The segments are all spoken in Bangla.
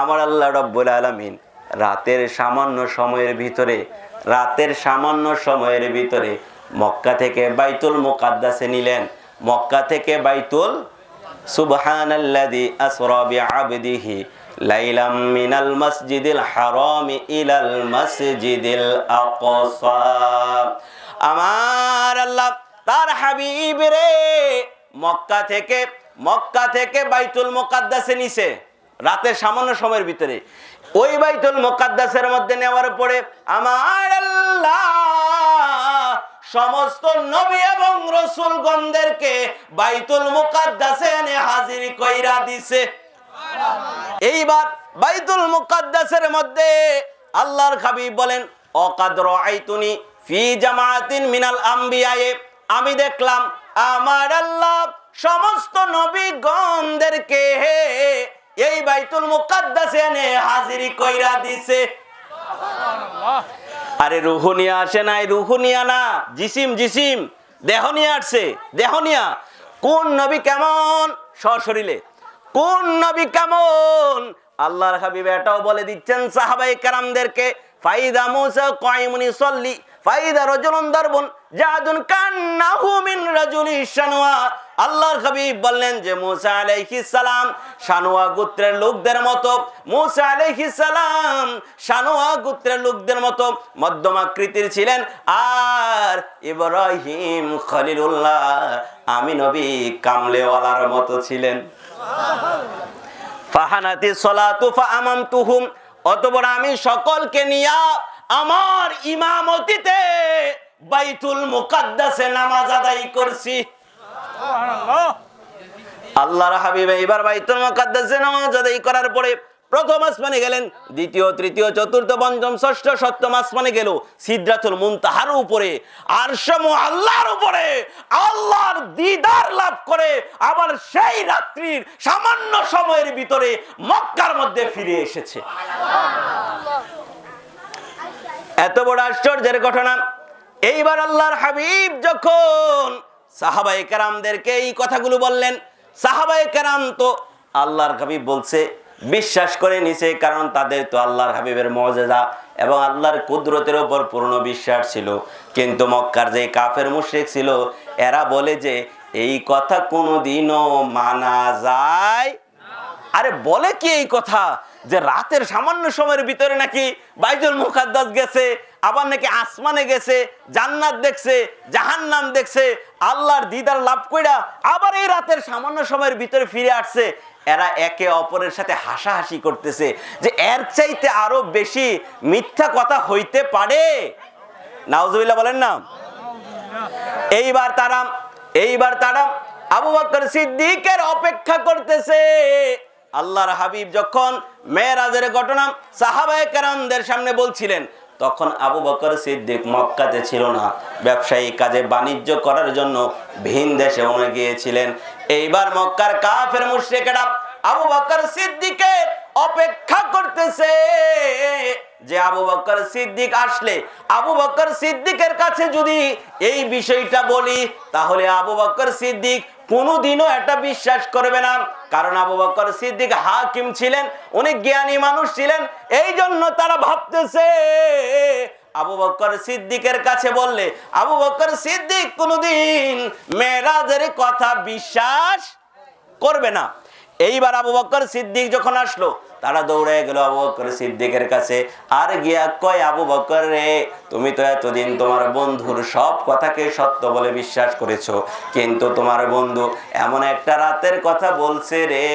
আমার আল্লাহ রব্বুল আলমিন রাতের সামান্য সময়ের ভিতরে, রাতের সামান্য সময়ের ভিতরে মক্কা থেকে বাইতুল মুকাদ্দাসে নিলেন। মক্কা থেকে বাইতুল, সুবহানাল্লাযী লাইলাম আমার আল্লাহ তার হাবিব রে, মক্কা থেকে মক্কা থেকে বাইতুল মুকাদ্দাসে নিছে। রাতের সামান্য সময়ের ভিতরে। ওই বাইতুল মুকাদ্দাসের মধ্যে নেওয়ার পরে আমার সমস্ত নবী এবং রসুলগণদেরকে বাইতুল মুকাদ্দাসে এনে হাজির কইরা দিছে। এইবার বাইতুল মুকাদ্দাসের মধ্যে আল্লাহর হাবিব বলেন অকাদ্র আইতুনি ফি জামাতিন মিনাল আম্বিয়ায়ে। আমি দেখলাম, আমার আল্লাহ সমস্ত নবীগণদেরকে এই বাইতুল মুকাদ্দাসে এনে হাজিরি কইরা দিছে। আরে রুহু নিয়ে আসে নাই, রুহু নিয়া না, জিসিম জিসিম, দেহ নিয়ে আসছে, দেহ নিয়া। কোন নবী কেমন? সশরীরে। কোন নবী কেমন? আল্লাহর হাবিব এটাও বলে দিচ্ছেন সাহাবাই কারামদেরকে, ফাইদা মুসা কয়মুনি সল্লি ফাইদা রজুলুন দারবুন জাদুন কান্নাহু মিন রাজুলি শানুয়া। আল্লাহর হাবিব বললেন যে, মুসা আলাইহিস সালাম শানুয়া গোত্রের লোকদের মতো, মুসা আলাইহিস সালাম শানুয়া গোত্রের লোকদের মতো মধ্যম আকৃতির ছিলেন। আর ইব্রাহিম খলিলুল্লাহ আমি নবী কামলেওয়ালার মতো ছিলেন। ফাহানাতি সলাতু ফাআমামতুহুম, অতঃপর আমি সকলকে নিয়া আমার ইমামতিতে বাইতুল মুকাদ্দাসে নামাজ আদায় করছি। আল্লাহর হাবিব এবার বাইতুল মুকাদ্দাসে নামাজ আদায় করার পরে প্রথম আসমানে গেলেন দ্বিতীয় তৃতীয় চতুর্থ পঞ্চম ষষ্ঠ সপ্তম আসমানে গেল সিদ্ধাতুল মুনতাহার উপরে আরশম আল্লাহর উপরে আল্লাহর দিদার লাভ করে আবার সেই রাত্রির সামান্য সময়ের ভিতরে মক্কার মধ্যে ফিরে এসেছে। এত বড় আশ্চর্যের ঘটনা। এইবার আল্লাহর হাবিব যখন সাহাবাই কারামদেরকে এই কথাগুলো বললেন সাহাবাই কারাম তো আল্লাহর হাবিব বলছে, বিশ্বাস করে নিছে, কারণ তাদের তো আল্লাহর হাবিবের মজেদা এবং আল্লাহর কুদরতের ওপর পূর্ণ বিশ্বাস ছিল। কিন্তু মক্কার যে কাফের মুশরিক ছিল, এরা বলে যে, এই কথা কোনোদিনও মানা যায়। আরে বলে কি এই কথা? যে রাতের সামান্য সময়ের ভিতরে নাকি বাইজুল মুখাদ্দাস গেছে, আবার নাকি আসমানে গেছে, জান্নাত দেখছে, জাহান্নাম দেখছে, আল্লাহর দিদার লাভ কইরা আবার এই রাতের সামান্য সময়ের ভিতরে ফিরে আসছে। এরা একে অপরের সাথে হাসাহাসি করতেছে যে এর চাইতে আরও বেশি মিথ্যা কথা হইতে পারে। নাউজুবিল্লাহ বলেন না? এইবার তারা এইবার তারা আবু বকর সিদ্দিকের অপেক্ষা করতেছে। আল্লাহর হাবিব যখন মেয়েরাজের ঘটনা সাহাবায়ে কেরামদের সামনে বলছিলেন, তখন আবু বকর সিদ্দিক মক্কাতে ছিল না। ব্যবসায়ী কাজে বাণিজ্য করার জন্য ভিন দেশে উনি গিয়েছিলেন। এইবার মক্কার কাফের মুশরিকেরা আবু বকর সিদ্দিকের অপেক্ষা করতেছে যে আবু বকর সিদ্দিক আসলে, আবু বকর সিদ্দিকের কাছে যদি এই বিষয়টা বলি, তাহলে আবু বকর সিদ্দিক কোনোদিনও এটা বিশ্বাস করবে না। কারণ আবু বকর সিদ্দিক হাকিম ছিলেন, উনি জ্ঞানী মানুষ ছিলেন এই জন্য তারা ভাবতেছে, আবু বকর সিদ্দিকের কাছে বললে, আবু বকর সিদ্দিক কোনোদিন মেয়েরাজের কথা বিশ্বাস করবে না। এইবার আবু বকর সিদ্দিক যখন আসলো তারা দৌড়ে গেল আবু বকর সিদ্দিকের কাছে। আর গিয়া কয় আবু বকর রে তুমি তো এতদিন তোমার বন্ধুর সব কথাকে সত্য বলে বিশ্বাস করেছ। কিন্তু তোমার বন্ধু এমন একটা রাতের কথা বলছে রে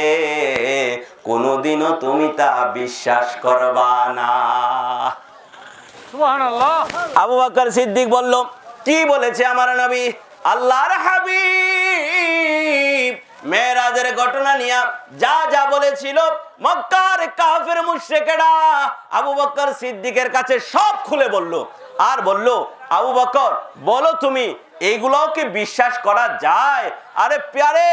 কোনোদিনও তুমি তা বিশ্বাস করবা না। আবু বকর সিদ্দিক বলল কি বলেছে আমার নবী? আল্লাহর হাবিব। মেয়েরাজের ঘটনা নিয়ে যা যা বলেছিল, মক্কার কাফের মুশ্রেকেরা আবু বকর সিদ্দিকের কাছে সব খুলে বলল। আর বলল, আবু বকর, বলো তুমি এইগুলোকে কি বিশ্বাস করা যায়? আরে প্যারে,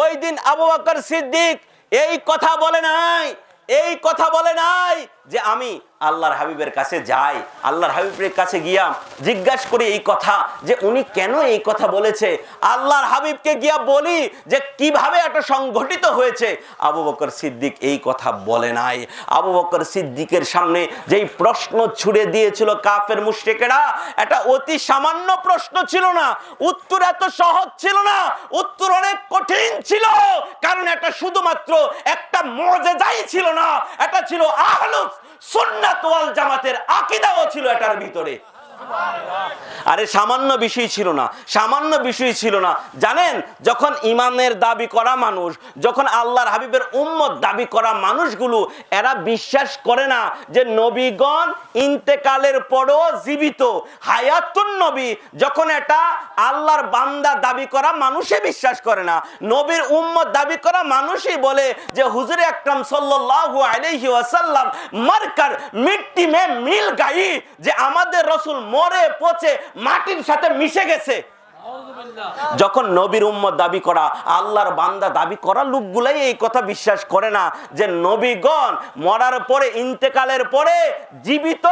ওই দিন আবু বকর সিদ্দিক এই কথা বলে নাই। এই কথা বলে নাই যে আমি আল্লাহর হাবিবের কাছে যাই, আল্লাহর হাবিবের কাছে গিয়া জিজ্ঞাসা করি এই কথা, যে উনি কেন এই কথা বলেছে? আল্লাহর হাবিবকে গিয়া বলি যে কীভাবে এটা সংঘটিত হয়েছে? আবু বকর সিদ্দিক এই কথা বলে নাই। আবু বকর সিদ্দিকের সামনে যেই প্রশ্ন ছুড়ে দিয়েছিল কাফের মুশরিকেরা, এটা অতি সামান্য প্রশ্ন ছিল না। উত্তর এত সহজ ছিল না। উত্তর অনেক কঠিন ছিল। কারণ এটা শুধুমাত্র একটা মজেদাই ছিল না এটা ছিল আহলুস সুন্নাত ওয়াল জামাতের আকীদাও ছিল এটার ভিতরে। আরে সামান্য বিষয় ছিল না, সামান্য বিষয় ছিল না। জানেন, যখন ইমানের দাবি করা মানুষ, যখন আল্লাহর হাবিবের উম্মত দাবি করা মানুষগুলো, এরা বিশ্বাস করে না যে নবীগণ ইন্তেকালের পরও জীবিত। হায়াতুন নবী, যখন এটা আল্লাহর বান্দা দাবি করা মানুষই বিশ্বাস করে না, নবীর উম্মত দাবি করা মানুষই বলে যে, হুজুর আকরাম সাল্লাল্লাহু আলাইহি ওয়াসাল্লাম মারকার মিট্টি মে মিল গাই যে আমাদের রসুল মরে পচে মাটির সাথে মিশে গেছে। যখন নবীর উম্মত দাবি করা, আল্লাহর বান্দা দাবি করা লোকগুলাই এই কথা বিশ্বাস করে না যে নবীগণ মরার পরে, ইন্তেকালের পরে জীবিত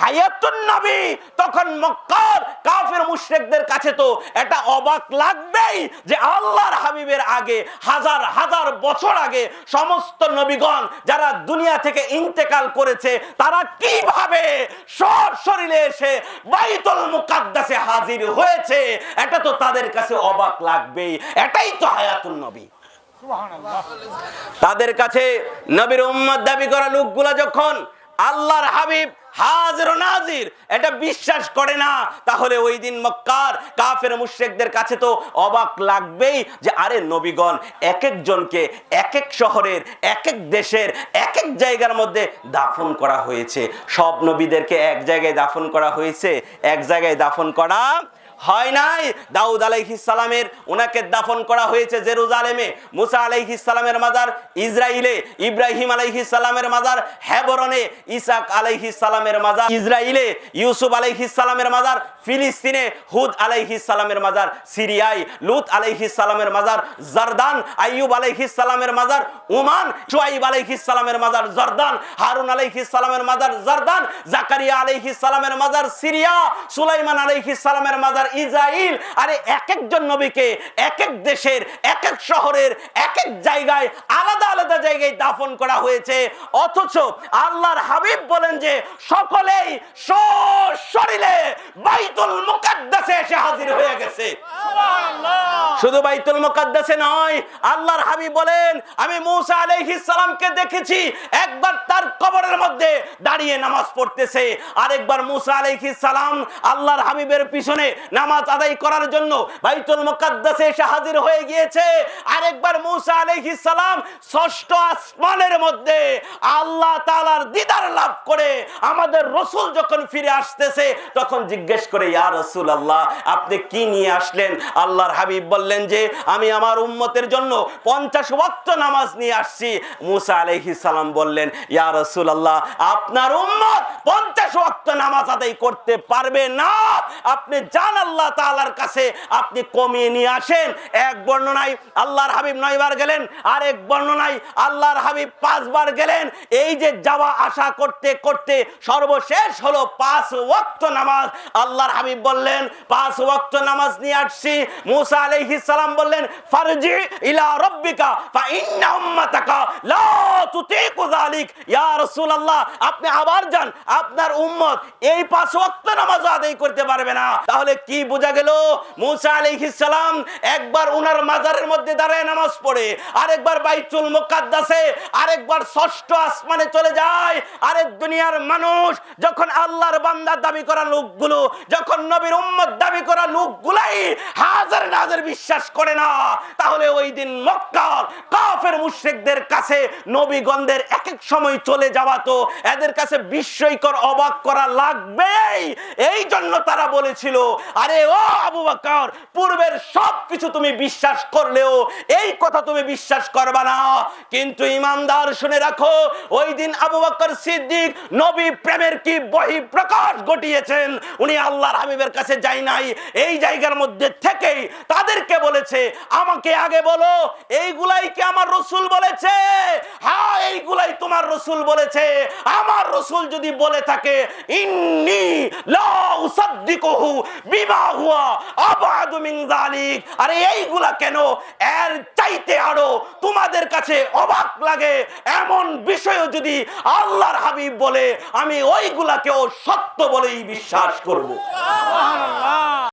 হায়াতুন নবী, তখন মক্কার কাফের মুশরিকদের কাছে তো এটা অবাক লাগবেই যে আল্লাহর হাবিবের আগে, হাজার হাজার বছর আগে সমস্ত নবীগণ যারা দুনিয়া থেকে ইন্তেকাল করেছে, তারা কীভাবে সব শরীরে এসে বাইতুল মুকাদ্দাসে হাজির হয়েছে? এটা তো তাদের কাছে অবাক লাগবেই। এটাই তো হায়াতুন নবী। তাদের কাছে নবীর উম্মত দাবি করা লোকগুলা যখন আল্লাহর হাবিব, হাজির নাজির, এটা বিশ্বাস করে না, তাহলে ওই দিন মক্কার কাফের মুশরিকদের কাছে তো অবাক লাগবেই যে, আরে নবীগণ এক একজনকে এক এক শহরের এক এক দেশের এক এক জায়গার মধ্যে দাফন করা হয়েছে। সব নবীদেরকে এক জায়গায় দাফন করা হয়েছে, এক জায়গায় দাফন করা হয় নাই দাউদ সালামের ওনাকে দাফন করা হয়েছে জেরুজালেমে মুসা সালামের মাজার ইসরাইলে ইব্রাহিম সালামের মাজার হেবরনে ইসাক সালামের মাজার ইসরাইলে ইউসুফ সালামের মাজার ফিলিস্তিনে হুদ সালামের মাজার সিরিয়ায় লুত সালামের মাজার জর্দান আইয়ুব সালামের মাজার উমান চুয়াইব সালামের মাজার জর্দান হারুন সালামের মাজার জর্দান জাকারিয়া সালামের মাজার সিরিয়া সুলাইমান সালামের মাজার ইসরাইল আরে এক একজন নবীকে এক এক দেশের এক এক শহরের এক এক জায়গায় আলাদা আলাদা জায়গায় দাফন করা হয়েছে। অথচ আল্লাহর হাবিব বলেন যে সকলেই শরীরে বাইতুল মুকাদ্দাসে এসে হাজির হয়ে গেছে। শুধু বাইতুল মুকাদ্দাসে নয় আল্লাহর হাবিব বলেন আমি মুসা আলাইহিস সালামকে দেখেছি একবার তার কবরের মধ্যে দাঁড়িয়ে নামাজ পড়তেছে আরেকবার মুসা আলাইহিস সালাম আল্লাহর হাবিবের পিছনে নামাজ আদায় করার জন্য বাইতুল মুকাদ্দাসে এসে হাজির হয়ে গিয়েছে। আরেকবার মুসা আলাইহিস সালাম ষষ্ঠ আসমানের মধ্যে আল্লাহ তাআলার দিদার লাভ করে আমাদের রসুল যখন ফিরে আসতেছে, তখন জিজ্ঞেস করে, ইয়া রসুল আল্লাহ আপনি কি নিয়ে আসলেন? আল্লাহর হাবিব বললেন যে, আমি আমার উম্মতের জন্য পঞ্চাশ ওয়াক্ত নামাজ নিয়ে আসছি। মুসা আলাইহিস সালাম বললেন, ইয়া রসুল আল্লাহ আপনার উম্মত পঞ্চাশ ওয়াক্ত নামাজ আদায় করতে পারবে না। আপনি যান আল্লাহ তাআলার কাছে আপনি কমিয়ে নিয়ে আসেন। এক বর্ণনায় আল্লাহর হাবিব নয়বার গেলেন আর এক বর্ণনায় আল্লাহর হাবিব পাঁচবার গেলেন। এই যে যাওয়া, আসা করতে করতে সর্বশেষ হলো পাঁচ ওয়াক্ত নামাজ। আল্লাহর হাবিব বললেন, পাঁচ ওয়াক্ত নামাজ নিয়ে আসছি। মুসা আলাইহিস সালাম বললেন, ফারজি ইলা রাব্বিকা, ফা ইন্না আপনি আবার যান, আপনার উম্মত এই পাঁচ ওয়াক্ত নামাজ আদায় করতে পারবে না। তাহলে কি বোঝা গেল? মুসা আলাইহিস সালাম একবার উনার মাজারের মধ্যে দাঁড়ায় নামাজ পড়ে, আরেকবার বাইতুল মুকাদ্দাসে, আরেকবার ষষ্ঠ আসমানে চলে যায়। আরেক দুনিয়ার মানুষ যখন আল্লাহর বান্দা দাবি করা লোকগুলো, যখন নবীর উম্মত দাবি করা লোকগুলাই হাজার নাজার বিশ্বাস করে না, তাহলে ওই দিন মক্কার কাফের মুশরিকদের কাছে নবীগণদের এক এক সময় চলে যাওয়া তো এদের কাছে বিস্ময়কর অবাক করা লাগবেই। এই জন্য তারা বলেছিল আরে ও আবু বকর, পূর্বের সব কিছু তুমি বিশ্বাস করলেও এই কথা তুমি বিশ্বাস করবা না। কিন্তু ইমানদার শুনে রাখো, ওই দিন আবু বকর সিদ্দিক নবী প্রেমের কি বহি প্রকাশ ঘটিয়েছেন? উনি আল্লাহর হাবিবের কাছে যাই নাই। এই জায়গার মধ্যে থেকেই তাদেরকে বলেছে, আমাকে আগে বলো, এইগুলাই কি আমার রসুল বলেছে? হ্যাঁ এইগুলাই তোমার রসুল বলেছে। আমার রসুল যদি বলে থাকে, ইন্নি লা উসাদ্দিকুহু বিমা আরে এইগুলা কেন? এর চাইতে আরও তোমাদের কাছে অবাক লাগে। এমন বিষয়ও যদি আল্লাহর হাবিব বলে, আমি ওইগুলাকেও সত্য বলেই বিশ্বাস করব।